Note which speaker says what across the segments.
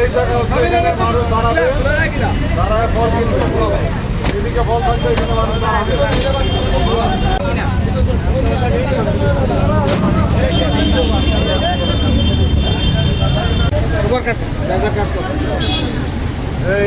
Speaker 1: এই জায়গা হচ্ছে এখানে মানুষ দাঁড়াবে, দাঁড়ায় ফল কিনবে। এদিকে ফল থাকবে, এখানে মানুষ দাঁড়াবে।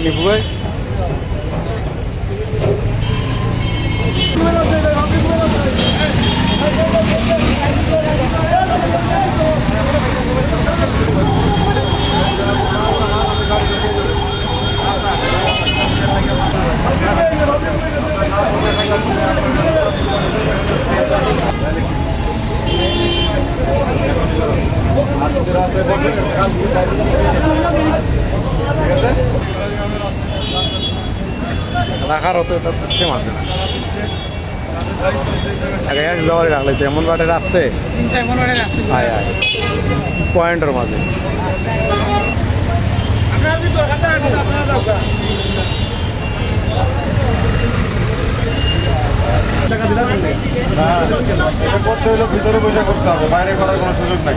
Speaker 1: নিবু ভাই রাস্তায়
Speaker 2: রাখার অত একটা সিস্টেম আছে না। এক যাওয়ারে রাখলে তো এমন বাটে রাখছে? আয় আয়। পয়েন্টের মাঝে।
Speaker 1: এটা করতে হলে ভিতরে বসে করতে হবে বাইরে করার কোনো সুযোগ নাই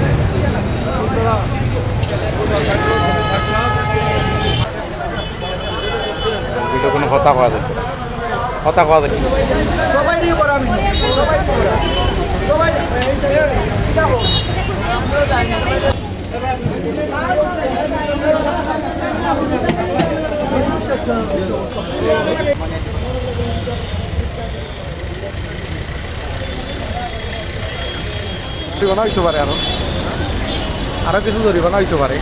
Speaker 2: এটা কোনো হতা পাওয়া যায় হতা পাওয়া যায়
Speaker 3: সবাই নিয়ে করা সবাই নিয়ে করা সবাই
Speaker 2: জরিমানা হইতে পারে আরও। আরও কিছু জরিমানা হইতে পারে।